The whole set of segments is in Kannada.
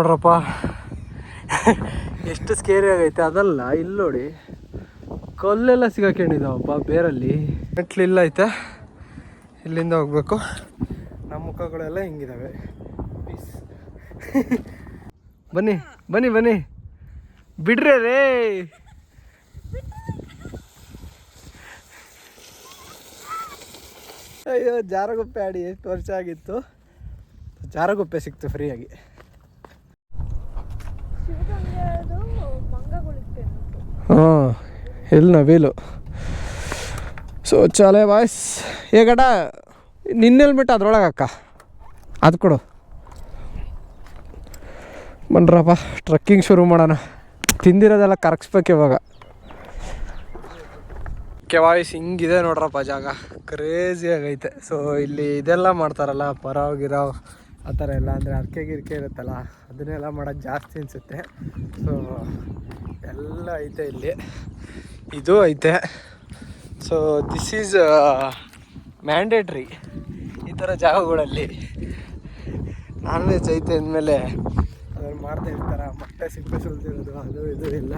ನೋಡ್ರಪ್ಪ. ಎಷ್ಟು ಸ್ಕೇರಿ ಆಗೈತೆ. ಅದಲ್ಲ, ಇಲ್ಲಿ ನೋಡಿ. ಕಲ್ಲೆಲ್ಲ ಸಿಗಾಕೊಂಡಿದ್ದಾವಪ್ಪ ಬೇರಲ್ಲಿ. ಮೆಟ್ಲಿಲ್ಲ ಐತೆ. ಇಲ್ಲಿಂದ ಹೋಗ್ಬೇಕು. ನಮ್ಮ ಮುಖಗಳೆಲ್ಲ ಹಿಂಗಿದ್ದಾವೆ ಪೀಸ್ ಬನ್ನಿ ಬನ್ನಿ ಬನ್ನಿ. ಬಿಡ್ರೆ ರೇ ಅಯ್ಯೋ, ಜಾರಗುಪ್ಪೆ ಆಡಿ ಎಷ್ಟು ವರ್ಷ ಆಗಿತ್ತು? ಜಾರಗುಪ್ಪೆ ಸಿಕ್ತು ಫ್ರೀಯಾಗಿ ಹಾಂ ಎಲ್ಲಿ ನವಿಲು? ಸೊ ಚಾಲೆ ವಾಯ್ಸ್ ಏ, ಗಡ ನಿನ್ನ ಅದ್ರೊಳಗೆ ಅಕ್ಕ ಅದು ಕೊಡು. ಬನ್ರಪ್ಪ ಟ್ರಕ್ಕಿಂಗ್ ಶುರು ಮಾಡೋಣ. ತಿಂದಿರೋದೆಲ್ಲ ಕರಗಿಸ್ಬೇಕು ಇವಾಗ. ವಾಯ್ಸ್ ಹಿಂಗಿದೆ ನೋಡ್ರಪ್ಪ ಜಾಗ. ಕ್ರೇಜಿ ಆಗೈತೆ. ಸೊ ಇಲ್ಲಿ ಇದೆಲ್ಲ ಮಾಡ್ತಾರಲ್ಲ ಪರವಾಗಿರೋ ಆ ಥರ ಎಲ್ಲ ಅಂದರೆ ಅರ್ಕೆ ಗಿರ್ಕೆ ಇರುತ್ತಲ್ಲ, ಅದನ್ನೆಲ್ಲ ಮಾಡೋದು ಜಾಸ್ತಿ ಅನಿಸುತ್ತೆ. ಸೊ ಎಲ್ಲ ಐತೆ ಇಲ್ಲಿ. ಇದು ಐತೆ. ಸೊ ದಿಸ್ ಈಸ್ ಮ್ಯಾಂಡೇಟ್ರಿ ಈ ಥರ ಜಾಗಗಳಲ್ಲಿ. ನಾನ್ ವೆಜ್ ಐತೆ ಅಂದಮೇಲೆ ಅದನ್ನು ಮಾಡ್ತಾ ಇರ್ತಾರೆ. ಮೊಟ್ಟೆ ಸಿಪ್ಪೆ ಸುಳ್ದಿರೋದು ಅದು ಇದು ಇಲ್ಲ.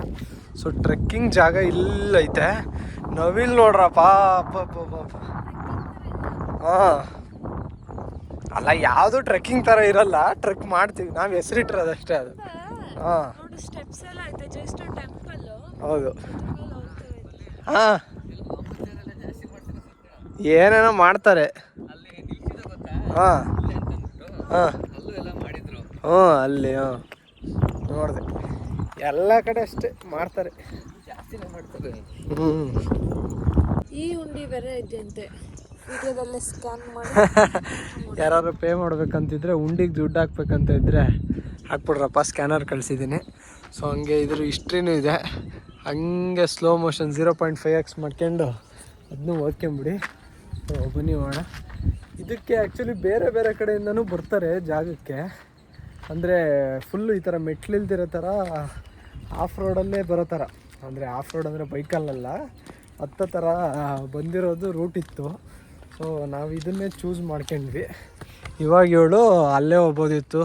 ಸೊ ಟ್ರೆಕ್ಕಿಂಗ್ ಜಾಗ ಇಲ್ಲೈತೆ. ನವಿಲ್ ನೋಡ್ರಪ್ಪ. ಹಾಂ. ಅಲ್ಲ ಯಾವುದು ಟ್ರೆಕ್ಕಿಂಗ್ ಥರ ಇರಲ್ಲ ಟ್ರೆಕ್ ಮಾಡ್ತೀವಿ. ನಾವು ಹೆಸರಿಟ್ಟಿರೋದಷ್ಟೇ ಅದು. ಹಾಂ. ಹೌದು. ಹಾಂ. ಏನೇನೋ ಮಾಡ್ತಾರೆ. ಹಾಂ. ಹಾಂ. ಹ್ಞೂ ಅಲ್ಲಿ ಹಾಂ ನೋಡಿದೆ. ಎಲ್ಲ ಕಡೆ ಅಷ್ಟೇ ಮಾಡ್ತಾರೆ. ಹ್ಞೂ ಈ ಉಂಡಿ ಬೇರೆ ಇದೆಯಂತೆ ಸ್ಕ್ಯಾನ್ ಮಾಡಿ. ಯಾರು ಪೇ ಮಾಡ್ಬೇಕಂತಿದ್ರೆ ಉಂಡಿಗೆ ದುಡ್ಡು ಹಾಕ್ಬೇಕಂತ ಇದ್ದರೆ ಹಾಕ್ಬಿಡ್ರಪ್ಪ ಸ್ಕ್ಯಾನರ್ ಕಳಿಸಿದ್ದೀನಿ ಸೊ ಹಂಗೆ ಇದ್ರ ಹಿಸ್ಟ್ರಿನೂ ಇದೆ. ಹಂಗೆ slow motion zero point five X ಮಾಡ್ಕೊಂಡು ಅದನ್ನೂ ಓದ್ಕೊಂಬಿಡಿ ಸೊ ಬನ್ನಿ ಮಾಡ ಇದಕ್ಕೆ ಆ್ಯಕ್ಚುಲಿ ಬೇರೆ ಬೇರೆ ಕಡೆಯಿಂದನೂ ಬರ್ತಾರೆ ಜಾಗಕ್ಕೆ. ಅಂದರೆ ಫುಲ್ಲು ಈ ಥರ ಮೆಟ್ಲಿಲ್ದಿರೋ ಥರ ಆಫ್ ರೋಡಲ್ಲೇ ಬರೋ ಥರ ಅಂದರೆ ಆಫ್ ರೋಡ್ ಅಂದರೆ ಬೈಕಲ್ಲಲ್ಲ ಹತ್ತೋ ಥರ ಬಂದಿರೋದು ರೂಟ್ ಇತ್ತು. ಸೊ ನಾವು ಇದನ್ನೇ ಚೂಸ್ ಮಾಡ್ಕೊಂಡ್ವಿ ಇವಾಗ ಇವಳು ಅಲ್ಲೇ ಹೋಗ್ಬೋದಿತ್ತು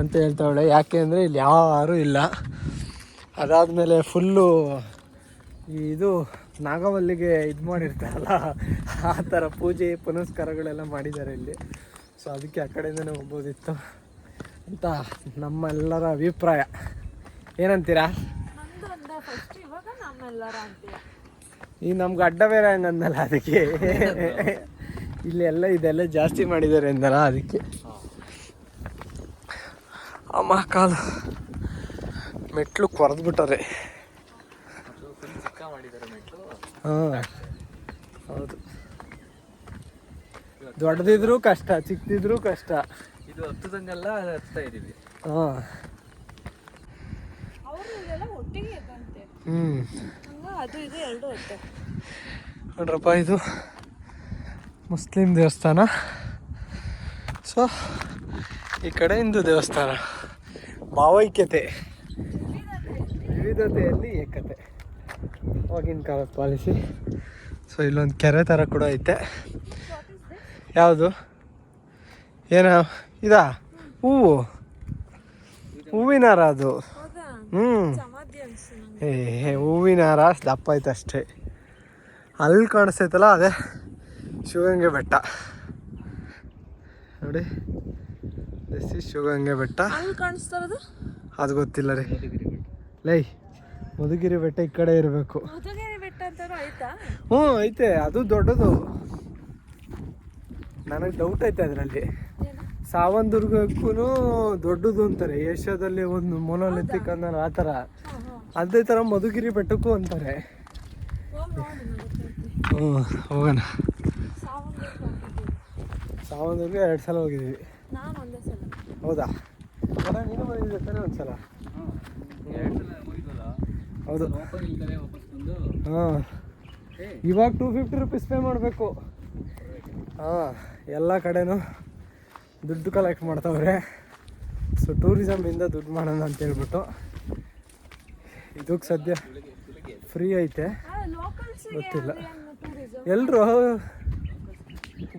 ಅಂತ ಹೇಳ್ತಾವಳೆ. ಯಾಕೆ ಅಂದರೆ ಇಲ್ಲಿ ಯಾರೂ ಇಲ್ಲ. ಅದಾದಮೇಲೆ ಫುಲ್ಲು ಇದು ನಾಗವಲ್ಲಿಗೆ ಇದು ಮಾಡಿರ್ತಾರಲ್ಲ, ಆ ಥರ ಪೂಜೆ, ಪುನಸ್ಕಾರಗಳೆಲ್ಲ ಮಾಡಿದ್ದಾರೆ ಇಲ್ಲಿ. ಸೊ ಅದಕ್ಕೆ ಆ ಕಡೆಯಿಂದನೇ ಹೋಗ್ಬೋದಿತ್ತು ಅಂತ ನಮ್ಮೆಲ್ಲರ ಅಭಿಪ್ರಾಯ. ಏನಂತೀರಾ? ಈಗ ನಮ್ಗೆ ಅಡ್ಡ ಬೇರೆ ಹಂಗಂದಲ್ಲ ಅದಕ್ಕೆ. ಇಲ್ಲಿ ಎಲ್ಲ ಇದೆಲ್ಲ ಜಾಸ್ತಿ ಮಾಡಿದ್ದಾರೆ ಅಂದಲ್ಲ ಅದಕ್ಕೆ. ಅಮ್ಮ ಕಾಲು. ಮೆಟ್ಲು ಕೊರೆದ್ಬಿಟ್ಟಾರೆ ಹಾಂ. ಹೌದು. ದೊಡ್ಡದಿದ್ರು ಕಷ್ಟ ಚಿಕ್ಕದಿದ್ರು ಕಷ್ಟ. ಇದು ಹತ್ತದಂಗೆಲ್ಲ ಹತ್ತಾ ಇದೀವಿ ಹಾಂ. ಅವರು ಇದೆಲ್ಲ ಒಟ್ಟಿಗೆ ಇದ್ದಂತೆ. ಹ್ಞೂ ಅದು ಇದು ಎರಡು ನೋಡ್ರಪ್ಪ ಇದು ಮುಸ್ಲಿಂ ದೇವಸ್ಥಾನ. ಸೊ ಈ ಕಡೆ ಹಿಂದೂ ದೇವಸ್ಥಾನ. ಭಾವೈಕ್ಯತೆ. ವಿವಿಧತೆಯಲ್ಲಿ ಏಕತೆ. ಆಗಿನ ಕಾಲದ ಪಾಲಿಸಿ. ಸೊ ಇಲ್ಲೊಂದು ಕೆರೆ ಥರ ಕೂಡ ಐತೆ. ಯಾವುದು? ಏನ ಇದಾ? ಹೂವು. ಹೂವಿನಾರ ಅದು ಹ್ಞೂ ಏ ಹೂವಿನ ಹಾರ ದಪ್ಪ ಆಯ್ತು ಅಷ್ಟೇ. ಅಲ್ಲಿ ಕಾಣಿಸ್ತೈತಲ್ಲ ಅದೇ ಶಿವಗಂಗೆ ಬೆಟ್ಟ. ನೋಡಿ ದಿಸ್ ಇಸ್ ಶಿವಗಂಗೆ ಬೆಟ್ಟ. ಅಲ್ಲಿ ಕಾಣಿಸ್ತಾ ಇರೋದು? ಅದು ಗೊತ್ತಿಲ್ಲ ರೀ. ಲೈ ಮಧುಗಿರಿ ಬೆಟ್ಟ ಈ ಕಡೆ ಇರಬೇಕು. ಹ್ಞೂ ಐತೆ ಅದು ದೊಡ್ಡದು. ನನಗೆ ಡೌಟ್ ಐತೆ ಅದರಲ್ಲಿ. ಸಾವಂದುರ್ಗಕ್ಕೂ ದೊಡ್ಡದು ಅಂತಾರೆ ಏಷ್ಯಾದಲ್ಲಿ ಒಂದು ಮೊನೋಲಿಥಿಕ್ ಅಂದ್ರೆ ಆ ಥರ. ಅದೇ ಥರ ಮಧುಗಿರಿ ಬೆಟ್ಟಕ್ಕೂ ಅಂತಾರೆ. ಹ್ಞೂ ಹೋಗೋಣ. ಹೋಗಿದ್ದೀವಿ ಎರಡು ಸಲ ಹೋಗಿದ್ದೀವಿ ಹೌದಾ? ನೀನು ಬಂದಿದ್ದೆ ತಾನೇ ಒಂದು ಸಲ ಹೌದು. ಹಾಂ. ಇವಾಗ ಟೂ ಫಿಫ್ಟಿ ರುಪೀಸ್ ಪೇ ಮಾಡಬೇಕು. ಹಾಂ ಎಲ್ಲ ಕಡೆನೂ ದುಡ್ಡು ಕಲೆಕ್ಟ್ ಮಾಡ್ತಾವ್ರೆ. ಸೊ ಟೂರಿಸಮಿಂದ ದುಡ್ಡು ಮಾಡೋಣ ಅಂತ ಹೇಳ್ಬಿಟ್ಟು. ಇದಕ್ಕೆ ಸದ್ಯ ಫ್ರೀ ಐತೆ. ಗೊತ್ತಿಲ್ಲ. ಎಲ್ಲರೂ ಎಲ್ರು?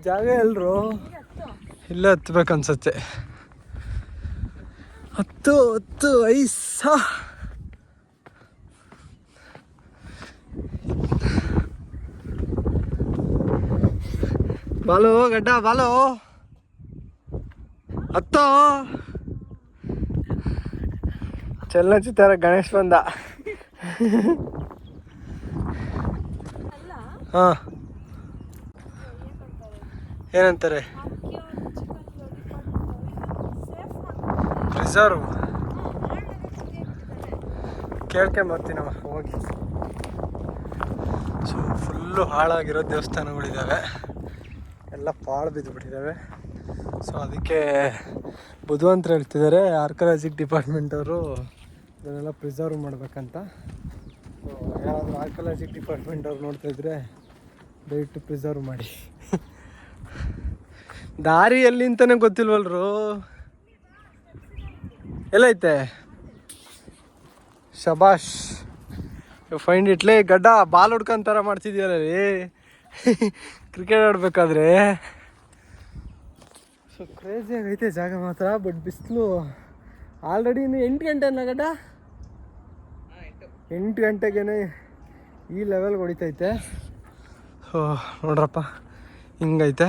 ಜಾಗ ಎಲ್ಲರೂ ಇಲ್ಲ ಇಲ್ಲೇ ಹತ್ಬೇಕು ಅನ್ಸತ್ತೆ ಹತ್ತು ಹತ್ತು ಐಸ ಬಾಲು ಗಡ್ಡ ಬಾಲು. ಹತ್ತೋ? ಚಲನಚಿತ್ರ ಗಣೇಶ್ ಬಂದ. ಹಾ. ಏನಂತಾರೆ? ಪ್ರಿಸರ್ವ್ ಕೇಳ್ಕೊಂಬರ್ತೀನವ ಹೋಗಿ. ಸೊ ಫುಲ್ಲು ಹಾಳಾಗಿರೋ ದೇವಸ್ಥಾನಗಳಿದ್ದಾವೆ ಎಲ್ಲ ಪಾಳು ಬಿದ್ದುಬಿಟ್ಟಿದ್ದಾವೆ ಸೊ ಅದಕ್ಕೆ ಬುಧವಂತರ ಹೇಳ್ತಿದ್ದಾರೆ ಆರ್ಕಲಾಜಿಕ್ ಡಿಪಾರ್ಟ್ಮೆಂಟ್ ಅವರು ಇದನ್ನೆಲ್ಲ ಪ್ರಿಸರ್ವ್ ಮಾಡಬೇಕಂತ. ಯಾರಾದರೂ ಆರ್ಕಲಾಜಿ ಡಿಪಾರ್ಟ್ಮೆಂಟ್ ಅವ್ರು ನೋಡ್ತಾ ಇದ್ರೆ ದಯವಿಟ್ಟು ಪ್ರಿಸರ್ವ್ ಮಾಡಿ. ದಾರಿ ಎಲ್ಲಿ ಅಂತಲೇ ಗೊತ್ತಿಲ್ವಲ್ರು? ಎಲ್ಲೈತೆ? ಶಬಾಷ್. ಫೈಂಡ್ ಇಟ್ಲೇ ಗಡ್ಡ ಬಾಲ್ ಹುಡ್ಕೊಂತಾರ ಮಾಡ್ತಿದ್ಯಲ್ಲ ರೀ. ಕ್ರಿಕೆಟ್ ಆಡಬೇಕಾದ್ರೆ. ಸೊ ಕ್ರೇಜಿ ಆಗೈತೆ ಜಾಗ ಮಾತ್ರ ಬಟ್ ಬಿಸಿಲು. ಆಲ್ರೆಡಿ ಇನ್ನು ಎಂಟು ಗಂಟೆ ಅನ್ನ ಗಡ್ಡ? ಎಂಟು ಗಂಟೆಗೇನೆ ಈ ಲೆವೆಲ್ಗೆ ಹೊಡಿತೈತೆ. ಓ ನೋಡ್ರಪ್ಪ ಹಿಂಗೈತೆ.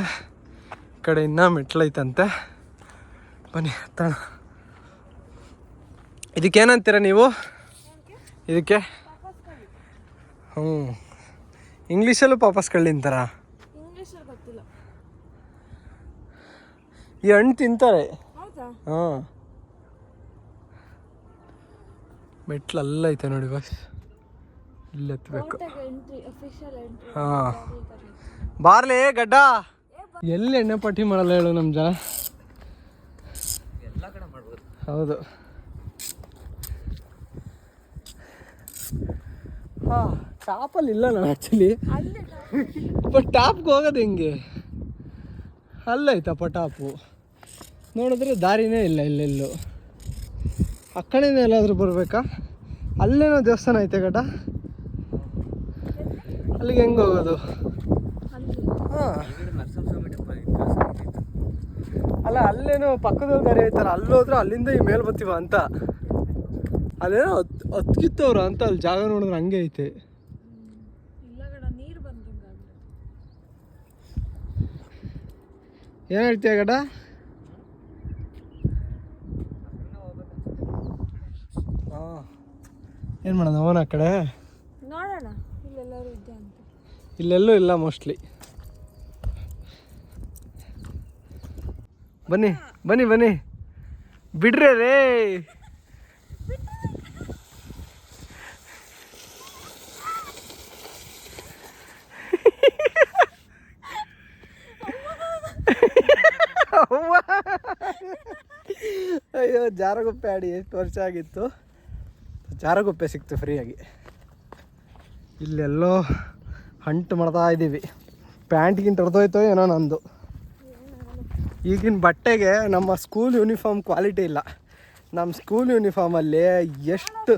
ಈ ಕಡೆ ಇನ್ನೂ ಮೆಟ್ಲೈತಂತೆ ಬನ್ನಿ ಹತ್ತೋಣ. ಇದಕ್ಕೇನಂತೀರ ನೀವು? ಇದಕ್ಕೆ? ಹ್ಞೂ ಇಂಗ್ಲೀಷಲ್ಲೂ ಪಾಪಸ್ ಕಳ್ಳಿ ಅಂತಾರ? ಇಂಗ್ಲೀಷಲ್ಲಿ ಗೊತ್ತಿಲ್ಲ. ಈ ಹಣ್ಣು ತಿಂತಾರೆ. ಹೌದಾ? ಹಾಂ ಮೆಟ್ಲು ಅಲ್ಲ ಐತೆ ನೋಡಿ ಬಸ್. ಇಲ್ಲಿ ಹತ್ಬೇಕು ಹಾಂ. ಬಾರ್ಲಿ ಗಡ್ಡ. ಎಲ್ಲಿ ಎಣ್ಣೆ ಪಟ್ಟಿ ಮಾಡಲ್ಲ ಹೇಳು ನಮ್ಮ ಜನ. ಎಲ್ಲ ಕಡೆ ಮಾಡ್ಬೋದು. ಹೌದು. ಹಾಂ ಟಾಪಲ್ಲಿ ಇಲ್ಲ ನಾವು ಆ್ಯಕ್ಚುಲಿ ಅಲ್ಲಿ ಬಟ್ ಟಾಪ್ಗೆ ಹೋಗೋದು ಹೆಂಗೆ? ಅಲ್ಲೈತಪ್ಪ ಟಾಪು ನೋಡಿದ್ರೆ ದಾರಿನೇ ಇಲ್ಲ ಇಲ್ಲೆಲ್ಲೂ. ಆ ಕಡೆಯಿಂದ ಎಲ್ಲಾದರೂ ಬರಬೇಕಾ? ಅಲ್ಲೇನೋ ದೇವಸ್ಥಾನ ಐತೆ ಗಡ ಅಲ್ಲಿಗೆ ಹೆಂಗೆ ಹೋಗೋದು? ಅಲ್ಲಿ ಹಾಂ. ಅಲ್ಲ ಅಲ್ಲೇನೋ ಪಕ್ಕದಲ್ಲಿ ದಾರಿ ಐತಲ್ಲ ಅಲ್ಲೋದ್ರೆ ಅಲ್ಲಿಂದ ಈ ಮೇಲೆ ಬರ್ತೀವ ಅಂತ. ಅಲ್ಲೇನೋ ಹತ್ ಹತ್ಕಿತ್ತವ್ರ ಅಂತ ಅಲ್ಲಿ ಜಾಗ ನೋಡಿದ್ರೆ ಹಂಗೆ ಐತೆ. ಇಲ್ಲ ಗಡ ನೀರು ಬಂದಂಗಾಗ್ಲಿ ಏನು ಹೇಳ್ತೀಯ ಗಡ ಹಾಂ ಏನು ಮಾಡೋದು ಅವನ ಆ ಕಡೆ? ನೋಡೋಣ ಇಲ್ಲೆಲ್ಲರೂ ಇದೆ ಅಂತ. ಇಲ್ಲೆಲ್ಲೂ ಇಲ್ಲ ಮೋಸ್ಟ್ಲಿ. ಬನ್ನಿ ಬನ್ನಿ ಬನ್ನಿ. ಬಿಡ್ರಿ ರೇ. ಅಯ್ಯೋ ಜಾರಗುಪ್ಪೆ ಆಡಿ ಎಷ್ಟು ವರ್ಷ ಆಗಿತ್ತು? ಜಾರಗುಪ್ಪೆ ಸಿಕ್ತು ಫ್ರೀಯಾಗಿ. ಇಲ್ಲೆಲ್ಲೋ ಹಂಟು ಮಾಡ್ತಾ ಇದ್ದೀವಿ ಪ್ಯಾಂಟ್ಗಿಂತ ಹೊಡೆದೋಯ್ತೋ ಏನೋ ನಂದು. ಈಗಿನ ಬಟ್ಟೆಗೆ ನಮ್ಮ ಸ್ಕೂಲ್ ಯೂನಿಫಾರ್ಮ್ ಕ್ವಾಲಿಟಿ ಇಲ್ಲ. ನಮ್ಮ ಸ್ಕೂಲ್ ಯೂನಿಫಾರ್ಮಲ್ಲಿ ಎಷ್ಟು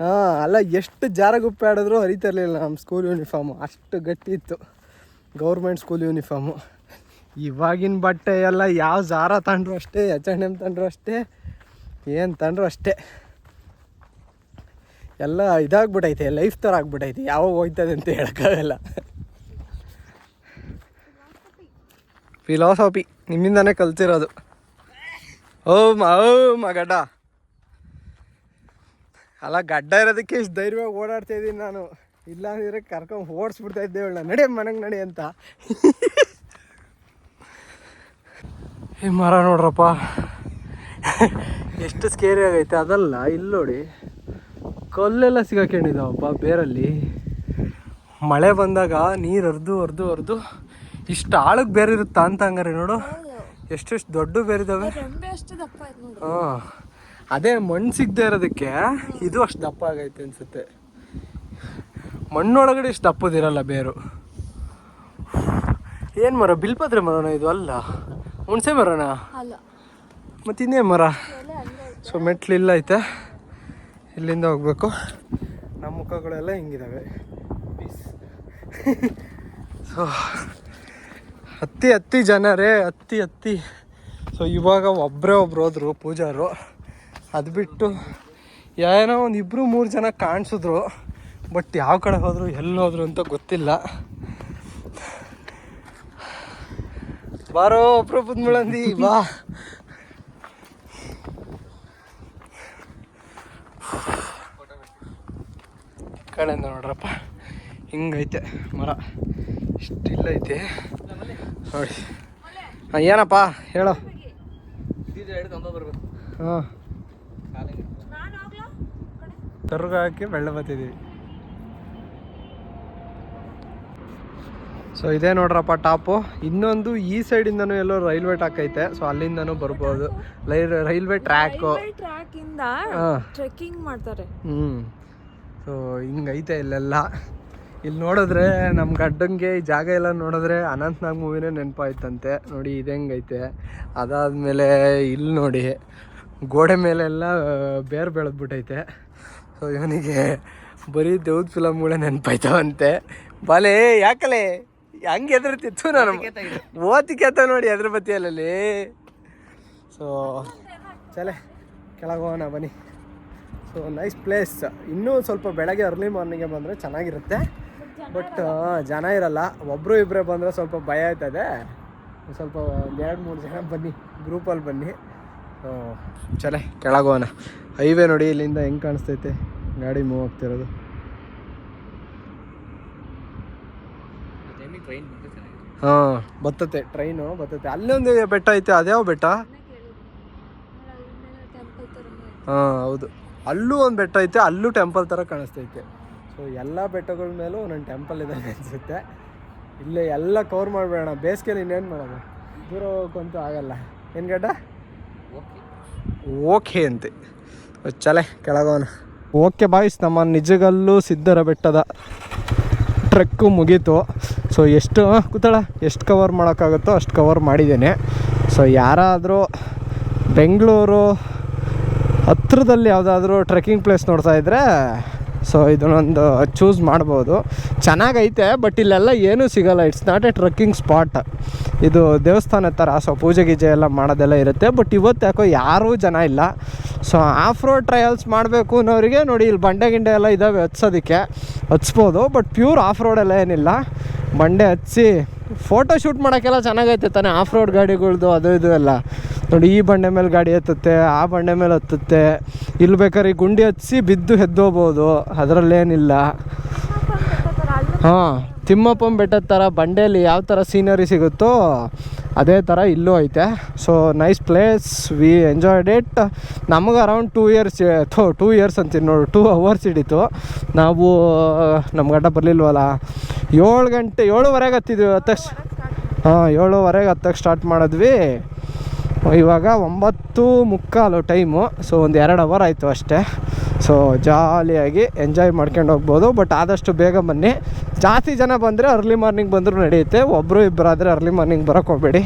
ಹಾಂ, ಅಲ್ಲ ಎಷ್ಟು ಜಾರಗುಪ್ಪೆ ಆಡಿದ್ರು ಹರಿತಿರಲಿಲ್ಲ ನಮ್ಮ ಸ್ಕೂಲ್ ಯೂನಿಫಾರ್ಮು. ಅಷ್ಟು ಗಟ್ಟಿ ಇತ್ತು ಗೌರ್ಮೆಂಟ್ ಸ್ಕೂಲ್ ಯೂನಿಫಾರ್ಮು. ಇವಾಗಿನ ಬಟ್ಟೆ ಎಲ್ಲ ಯಾವ ಜಾರ ತಂಡ್ರು ಅಷ್ಟೇ, ಎಚ್ ಆ್ಯಂಡ್ ಎಂ ಅಷ್ಟೇ, ಏನು ತಂಡ್ರು ಅಷ್ಟೇ. ಎಲ್ಲ ಇದಾಗ್ಬಿಟ್ಟೈತೆ ಲೈಫ್ ಥರ ಆಗ್ಬಿಟ್ಟೈತೆ ಯಾವಾಗ ಹೋಗ್ತದೆ ಅಂತ ಹೇಳೋಕ್ಕಾಗಲ್ಲ. ಫಿಲಾಸಫಿ ನಿಮ್ಮಿಂದಾನೇ ಕಲ್ತಿರೋದು. ಓ ಮ ಗಡ್ಡ. ಅಲ್ಲ, ಗಡ್ಡ ಇರೋದಕ್ಕೆ ಇಷ್ಟು ಧೈರ್ಯವಾಗಿ ಓಡಾಡ್ತಾ ಇದ್ದೀನಿ ನಾನು. ಇಲ್ಲ ಕರ್ಕೊಂಡು ಓಡಿಸ್ಬಿಡ್ತಾ ಇದ್ದೆ ನಡೆ ನಡಿ, ಮನೆಗೆ ನಡಿ ಅಂತ. ಈ ಮರ ನೋಡ್ರಪ್ಪ. ಎಷ್ಟು ಸ್ಕೇರಿ ಆಗೈತೆ. ಅದಲ್ಲ, ಇಲ್ಲಿ ನೋಡಿ. ಕಲ್ಲೆಲ್ಲ ಸಿಗಾಕೊಂಡಿದ್ದಾವಪ್ಪ ಬೇರಲ್ಲಿ. ಮಳೆ ಬಂದಾಗ ನೀರು ಹರಿದು ಹರಿದು ಹರಿದು ಇಷ್ಟು ಆಳಕ್ಕೆ ಬೇರೆ ಇರುತ್ತಾ ಅಂತ ಹಂಗಾರೆ ನೋಡು. ಎಷ್ಟೆಷ್ಟು ದೊಡ್ಡ ನೋಡು. ಹಾಂ ಅದೇ ಮಣ್ಣು ಸಿಗದೆ ಇರೋದಕ್ಕೆ ಇದು ಅಷ್ಟು ದಪ್ಪ ಆಗೈತೆ ಅನಿಸುತ್ತೆ. ಮಣ್ಣೊಳಗಡೆ ಇಷ್ಟು ದಪ್ಪದಿರಲ್ಲ ಬೇರು. ಏನು ಮರ ಬಿಲ್ಪತ್ರೆ ಮರನ ಇದು? ಅಲ್ಲ. ಹುಣಸೆ ಮರನ? ಮತ್ತು ಇನ್ನೇ ಮರ? ಸೊ ಮೆಟ್ಲಿಲ್ಲ ಐತೆ. ಇಲ್ಲಿಂದ ಹೋಗಬೇಕು. ನಮ್ಮ ಮುಖಗಳೆಲ್ಲ ಹಿಂಗಿದ್ದಾವೆ ಪೀಸ್ ಸೊ ಹತ್ತಿ ಹತ್ತಿ ಜನರೇ, ಹತ್ತಿ ಹತ್ತಿ. ಸೊ ಇವಾಗ ಒಬ್ಬರೇ ಒಬ್ರು ಹೋದ್ರು ಪೂಜಾರು. ಅದು ಬಿಟ್ಟು ಏನೋ ಒಂದು ಇಬ್ಬರು ಮೂರು ಜನ ಕಾಣಿಸಿದ್ರು. ಬಟ್ ಯಾವ ಕಡೆ ಹೋದ್ರು ಎಲ್ಲಿ ಹೋದರು ಅಂತ ಗೊತ್ತಿಲ್ಲ. ಬಾರೋ ಅಪ್ರೂಪದ ಮುಳಂದಿ ಬಾ. ಕಡೆಯಿಂದ ನೋಡ್ರಪ್ಪ. ಹಿಂಗೈತೆ ಮರ. ಇಷ್ಟಿಲ್ಲ ಐತೆ ನೋಡಿ. ಹಾಂ ಏನಪ್ಪ? ಹೇಳು. ಹಾಂ. ತರ್ಗ ಹಾಕಿ ಬೆಳ್ಳ ಬತ್ತಿದ್ದೀವಿ ಸೊ ಇದೇ ನೋಡ್ರಪ್ಪ ಟಾಪು. ಇನ್ನೊಂದು ಈ ಸೈಡಿಂದನೂ ಎಲ್ಲೋ ರೈಲ್ವೆ ಟ್ರ್ಯಾಕ್ ಐತೆ. ಸೊ ಅಲ್ಲಿಂದನೂ ಬರ್ಬೋದು. Railway track. ಟ್ರ್ಯಾಕ್ ಇಂದ ಹಾಂ. ಟ್ರೆಕ್ಕಿಂಗ್ ಮಾಡ್ತಾರೆ. ಹ್ಞೂ ಸೊ ಹಿಂಗೈತೆ ಇಲ್ಲೆಲ್ಲ. ಇಲ್ಲಿ ನೋಡಿದ್ರೆ ನಮ್ಮ ಗಡ್ಡಂಗೆ ಈ ಜಾಗ ಎಲ್ಲ ನೋಡಿದ್ರೆ ಅನಂತ್ನಾಗ್ ಮೂವಿನೇ ನೆನಪಾಯ್ತಂತೆ. ನೋಡಿ ಇದು ಹೆಂಗೈತೆ. ಅದಾದಮೇಲೆ ಇಲ್ಲಿ ನೋಡಿ ಗೋಡೆ ಮೇಲೆಲ್ಲ ಬೇರೆ ಬೆಳೆದ್ಬಿಟ್ಟೈತೆ ಸೊ ಇವನಿಗೆ ಬರೀ ದೇವ್ದ ಫಿಲಮ್ಗಳೇ ನೆನಪಾಯ್ತವಂತೆ. ಬಾಲೆ ಯಾಕಲೆ? ಹಂಗೆ ಎದುರ್ತಿತ್ತು ನಾನು ಓತಿಕೆತ ನೋಡಿ ಎದ್ರ ಬತ್ತಿಯಲ್ಲಿ ಸೊ ಚಲೇ ಕೆಳಗೋಣ ಬನ್ನಿ. ಸೊ ನೈಸ್ ಪ್ಲೇಸ್ ಇನ್ನೂ ಸ್ವಲ್ಪ ಬೆಳಗ್ಗೆ ಅರ್ಲಿ ಮಾರ್ನಿಂಗೇ ಬಂದರೆ ಚೆನ್ನಾಗಿರುತ್ತೆ. ಬಟ್ ಜನ ಇರಲ್ಲ. ಒಬ್ಬರು ಇಬ್ಬರೇ ಬಂದರೆ ಸ್ವಲ್ಪ ಭಯ ಆಯ್ತದೆ. ಸ್ವಲ್ಪ ಒಂದು ಎರಡು ಮೂರು ಜನ ಬನ್ನಿ. ಗ್ರೂಪಲ್ಲಿ ಬನ್ನಿ. ಚಲೇ. ಕೆಳಗೋಣ ಹೈವೇ ನೋಡಿ ಇಲ್ಲಿಂದ ಹೆಂಗೆ ಕಾಣಿಸ್ತೈತೆ? ಗಾಡಿ ಮೂವ್ ಆಗ್ತಿರೋದು. ಹಾಂ ಬತ್ತತೆ ಟ್ರೈನು ಬತ್ತತೆ ಅಲ್ಲೊಂದು ಬೆಟ್ಟ ಐತೆ ಅದ್ಯಾವ ಬೆಟ್ಟ? ಹಾಂ ಹೌದು. ಅಲ್ಲೂ ಒಂದು ಬೆಟ್ಟ ಐತೆ, ಅಲ್ಲೂ ಟೆಂಪಲ್ ಥರ ಕಾಣಿಸ್ತೈತೆ. ಸೊ ಎಲ್ಲ ಬೆಟ್ಟಗಳ ಮೇಲೂ ಒಂದೊಂದು ಟೆಂಪಲ್ ಇದೆ ಅನಿಸುತ್ತೆ. ಇಲ್ಲೇ ಎಲ್ಲ ಕವರ್ ಮಾಡಬೇಡ ಬೇಸಿಗೆಲಿ ಇನ್ನೇನು ಮಾಡೋದು? ದೂರ ಹೋಗೋಕ್ಕಂತೂ ಆಗಲ್ಲ. ಏನು ಗಡ್ಡ? ಓಕೆ ಅಂತೆ. ಚಲೆ, ಕೆಳಗೋಣ. ಓಕೆ ಬಾಯ್ಸ್ ನಮ್ಮ ನಿಜಗಲ್ಲು ಸಿದ್ಧರ ಬೆಟ್ಟದ ಟ್ರೆಕ್ಕು ಮುಗೀತು. ಸೊ ಎಷ್ಟು ಕೂತಾಳ, ಎಷ್ಟು ಕವರ್ ಮಾಡೋಕ್ಕಾಗುತ್ತೋ ಅಷ್ಟು ಕವರ್ ಮಾಡಿದ್ದೀನಿ. ಸೊ ಯಾರಾದರೂ ಬೆಂಗಳೂರು ಹತ್ರದಲ್ಲಿ ಯಾವುದಾದ್ರೂ ಟ್ರೆಕ್ಕಿಂಗ್ ಪ್ಲೇಸ್ ನೋಡ್ತಾ ಇದ್ದರೆ ಸೊ ಇದನ್ನೊಂದು ಚೂಸ್ ಮಾಡ್ಬೋದು. ಚೆನ್ನಾಗೈತೆ ಬಟ್ ಇಲ್ಲೆಲ್ಲ ಏನೂ ಸಿಗಲ್ಲ. It's not a trekking spot ಇದು ದೇವಸ್ಥಾನ ಥರ ಸೊ ಪೂಜೆ ಗೀಜೆ ಎಲ್ಲ ಮಾಡೋದೆಲ್ಲ ಇರುತ್ತೆ ಬಟ್ ಇವತ್ತು ಯಾಕೋ ಯಾರೂ ಜನ ಇಲ್ಲ. ಸೊ ಆಫ್ ರೋಡ್ ಟ್ರಯಲ್ಸ್ ಮಾಡಬೇಕು ಅನ್ನೋರಿಗೆ ನೋಡಿ, ಇಲ್ಲಿ ಬಂಡೆ ಗಿಂಡೆ ಎಲ್ಲ ಇದ್ದಾವೆ ಹತ್ಸೋದಕ್ಕೆ. ಹಚ್ಬೋದು ಬಟ್ ಪ್ಯೂರ್ ಆಫ್ ರೋಡೆಲ್ಲ ಏನಿಲ್ಲ ಬಂಡೆ ಹಚ್ಚಿ ಫೋಟೋ ಶೂಟ್ ಮಾಡೋಕ್ಕೆಲ್ಲ ಚೆನ್ನಾಗೈತೆ ತಾನೇ ಆಫ್ ರೋಡ್ ಗಾಡಿಗಳ್ದು ಅದು ಇದು ಎಲ್ಲ. ನೋಡಿ ಈ ಬಂಡೆ ಮೇಲೆ ಗಾಡಿ ಹತ್ತುತ್ತೆ ಆ ಬಂಡೆ ಮೇಲೆ ಹತ್ತುತ್ತೆ ಇಲ್ಲಿ ಬೇಕಾದ್ರೆ ಗುಂಡಿ ಹಚ್ಚಿ ಬಿದ್ದು ಎದ್ದೋಗ್ಬೋದು ಅದರಲ್ಲೇನಿಲ್ಲ. ಹಾಂ ತಿಮ್ಮಪ್ಪನ ಬೆಟ್ಟದ ಥರ ಬಂಡೆಯಲ್ಲಿ ಯಾವ ಥರ ಸೀನರಿ ಸಿಗುತ್ತೋ ಅದೇ ಥರ ಇಲ್ಲೂ ಐತೆ. So nice place we enjoyed it ನಮಗೆ around two years though two years ಅಂತೀನಿ ನೋಡು ಟೂ ಅವರ್ಸ್ ಹಿಡಿತು. ನಾವು, ನಮ್ಮ ಗಡ್ಡ ಬರಲಿಲ್ವಲ್ಲ? ಏಳು ಗಂಟೆ, ಏಳುವರೆಗೆ ಹತ್ತಿದ್ವಿ ಹತ್ತಕ್ಕೆ ಹಾಂ, ಏಳುವರೆಗೆ ಹತ್ತಕ್ಕೆ ಸ್ಟಾರ್ಟ್ ಮಾಡಿದ್ವಿ. ಇವಾಗ ಒಂಬತ್ತು ಮುಕ್ಕಾಲು ಟೈಮು ಸೊ ಒಂದು ಎರಡು ಅವರ್ ಆಯಿತು ಅಷ್ಟೇ. ಸೊ ಜಾಲಿಯಾಗಿ ಎಂಜಾಯ್ ಮಾಡ್ಕೊಂಡು ಹೋಗ್ಬೋದು. ಬಟ್ ಆದಷ್ಟು ಬೇಗ ಬನ್ನಿ. ಜಾಸ್ತಿ ಜನ ಬಂದರೆ ಅರ್ಲಿ ಮಾರ್ನಿಂಗ್ ಬಂದರೂ ನಡೆಯುತ್ತೆ. ಒಬ್ಬರು ಇಬ್ಬರಾದರೆ ಅರ್ಲಿ ಮಾರ್ನಿಂಗ್ ಬರೋಕ್ಕೆ ಹೋಗಬೇಡಿ.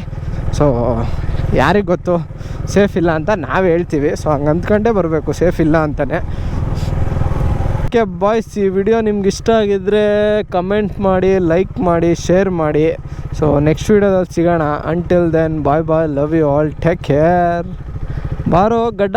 ಸೊ ಯಾರಿಗೆ ಗೊತ್ತು? ಸೇಫ್ ಇಲ್ಲ ಅಂತ ನಾವು ಹೇಳ್ತೀವಿ. ಸೊ ಹಂಗೆ ಅಂದ್ಕೊಂಡೇ ಬರಬೇಕು. ಸೇಫ್ ಇಲ್ಲ ಅಂತಲೇ ಓಕೆ ಬಾಯ್ಸ್ ಈ ವಿಡಿಯೋ ನಿಮ್ಗೆ ಇಷ್ಟ ಆಗಿದ್ದರೆ ಕಮೆಂಟ್ ಮಾಡಿ ಲೈಕ್ ಮಾಡಿ ಶೇರ್ ಮಾಡಿ. ಸೊ ನೆಕ್ಸ್ಟ್ ವೀಡಿಯೋದಲ್ಲಿ ಸಿಗೋಣ. Until then bye bye love you all take care ಬಾರೋ ಗಡ್ಡ.